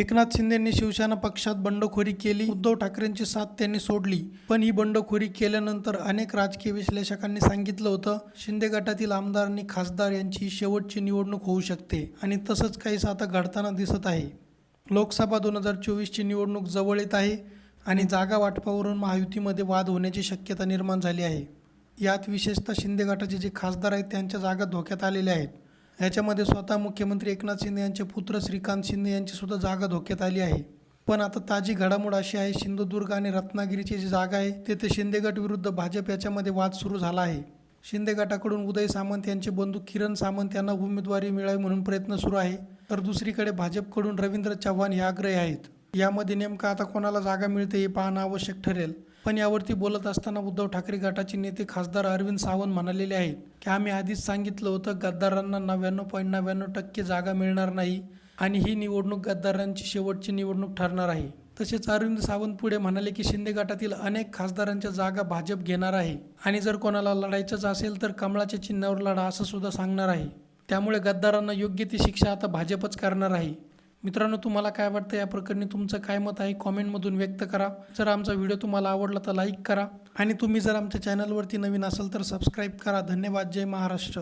एकनाथ शिंदेंनी शिवसेना पक्षात बंडखोरी केली. उद्धव ठाकरेंची साथ त्यांनी सोडली. पण ही बंडखोरी केल्यानंतर अनेक राजकीय विश्लेषकांनी सांगितलं होतं शिंदे गटातील आमदार आणि खासदार यांची शेवटची निवडणूक होऊ शकते आणि तसंच काहीच आता घडताना दिसत आहे. लोकसभा दोन हजार चोवीसची निवडणूक जवळ येत आहे आणि जागा वाटपावरून महायुतीमध्ये वाद होण्याची शक्यता निर्माण झाली आहे. यात विशेषतः शिंदे गटाचे जे खासदार आहेत त्यांच्या जागा धोक्यात आलेल्या आहेत. याच्यामध्ये स्वतः मुख्यमंत्री एकनाथ शिंदे यांचे पुत्र श्रीकांत शिंदे यांचीसुद्धा जागा धोक्यात आली आहे. पण आता ताजी घडामोड अशी आहे सिंधुदुर्ग आणि रत्नागिरीची जी जागा आहे तेथे शिंदे गट विरुद्ध भाजप याच्यामध्ये वाद सुरू झाला आहे. शिंदे गटाकडून उदय सामंत यांचे बंधू किरण सामंत यांना उमेदवारी मिळावी म्हणून प्रयत्न सुरू आहे. तर दुसरीकडे भाजपकडून रवींद्र चव्हाण हे आग्रही आहेत. यामध्ये नेमकं आता कोणाला जागा मिळते हे पाहणं आवश्यक ठरेल. पण यावरती बोलत असताना उद्धव ठाकरे गटाचे नेते खासदार अरविंद सावंत म्हणालेले आहेत की आम्ही आधीच सांगितलं होतं गद्दारांना नव्याण्णव पॉईंट नव्याण्णव टक्के जागा मिळणार नाही आणि ही निवडणूक गद्दारांची शेवटची निवडणूक ठरणार आहे. तसेच अरविंद सावंत पुढे म्हणाले की शिंदे गटातील अनेक खासदारांच्या जागा भाजप घेणार आहे आणि जर कोणाला लढायचंच असेल तर कमळाच्या चिन्हावर लढा असं सुद्धा सांगणार आहे. त्यामुळे गद्दारांना योग्य ती शिक्षा आता भाजपच करणार आहे. मित्रांनो तुम्हाला काय वाटतं? या प्रकरणी तुमचं काय मत आहे? कॉमेंटमधून व्यक्त करा. जर आमचा व्हिडिओ तुम्हाला आवडला तर लाईक करा. आणि तुम्ही जर आमच्या चॅनलवरती नवीन असाल तर सबस्क्राईब करा. धन्यवाद. जय महाराष्ट्र.